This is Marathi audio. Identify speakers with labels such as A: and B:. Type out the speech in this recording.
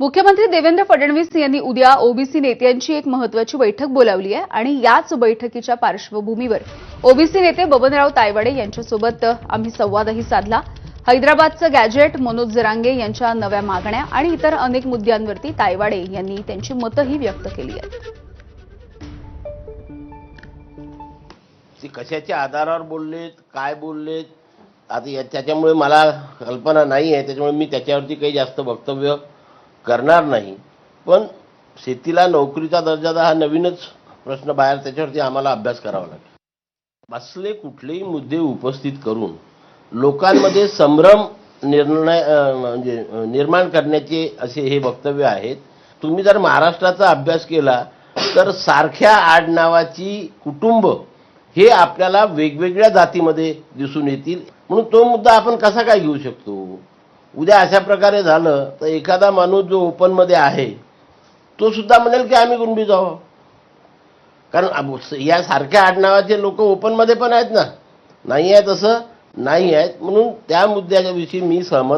A: मुख्यमंत्री देवेंद्र फडणवीस यांनी उद्या ओबीसी नेत्यांची एक महत्वाची बैठक बोलावली आहे आणि याच बैठकीच्या पार्श्वभूमीवर ओबीसी नेते बबनराव तायवाडे यांच्यासोबत आम्ही संवादही साधला. हैदराबादचं गॅजेट मनोज जरांगे यांच्या नव्या मागण्या आणि इतर अनेक मुद्द्यांवरती तायवाडे यांनी त्यांची मतंही व्यक्त केली आहेत.
B: ती कशाच्या आधारावर बोललेत काय बोललेत? आता त्याच्यामुळे मला कल्पना नाही आहे. त्याच्यामुळे मी त्याच्यावरती काही जास्त वक्तव्य करणार नाही. पण शेतीला नोकरीचा दर्जा हा नवीनच प्रश्न बाहेर त्याच्यावरती आम्हाला अभ्यास करावा लागेल. असले कुठलेही मुद्दे उपस्थित करून लोकांमध्ये संभ्रम निर्णय म्हणजे निर्माण करण्याचे असे हे वक्तव्य आहेत. तुम्ही जर महाराष्ट्राचा अभ्यास केला तर सारख्या आडनावाची कुटुंब हे आपल्याला वेगवेगळ्या जातीमध्ये दिसून येतील. म्हणून तो मुद्दा आपण कसा काय घेऊ शकतो? उद्या अशा प्रकारे झालं तर एखादा माणूस जो ओपनमध्ये आहे तो सुद्धा म्हणेल की आम्ही गुंडी जाऊ कारण या सारख्या आडनावाचे लोक ओपनमध्ये पण आहेत ना. नाही आहे तसं नाही आहेत. म्हणून त्या मुद्द्याच्या विषयी मी सहमत